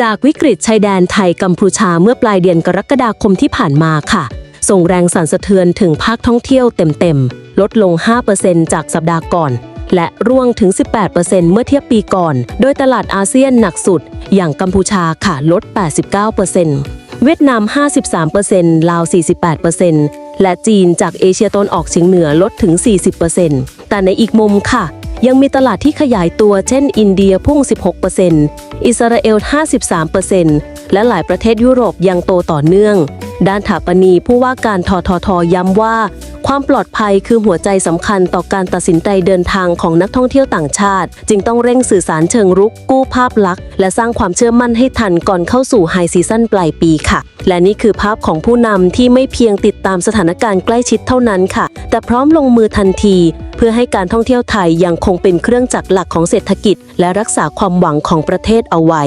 จากวิกฤตชายแดนไทยกัมพูชาเมื่อปลายเดือนกรกฎาคมที่ผ่านมาค่ะ ส่งแรงสั่นสะเทือนถึงภาคท่องเที่ยวเต็มๆ ลดลง 5%จากสัปดาห์ก่อน และร่วงถึง 18%เมื่อเทียบปีก่อน โดยตลาดอาเซียนหนักสุด อย่างกัมพูชาค่ะลด 89%เวียดนาม 53%ลาว 48%และจีนจากเอเชียตะวันออกเฉียงเหนือลดถึง 40%แต่ในอีกมุมค่ะ ยังมีตลาดที่ขยายตัวเช่น อินเดียพุ่ง 16%อิสราเอล 53%และหลายประเทศยุโรปยังโตต่อเนื่อง ด้านถาปนีผู้ว่าการทททย้ำว่า ความปลอดภัยคือหัวใจสำคัญต่อการตัดสินใจเดินทางของนักท่องเที่ยวต่างชาติ จึงต้องเร่งสื่อสารเชิงรุกกู้ภาพลักษณ์ และสร้างความเชื่อมั่นให้ทันก่อนเข้าสู่ไฮซีซั่นปลายปีค่ะ และนี่คือภาพของผู้นำที่ไม่เพียงติดตามสถานการณ์ใกล้ชิดเท่านั้นค่ะ แต่พร้อมลงมือทันที เพื่อให้การท่องเที่ยวไทยยังคงเป็นเครื่องจักรหลักของเศรษฐกิจ และรักษาความหวังของประเทศเอาไว้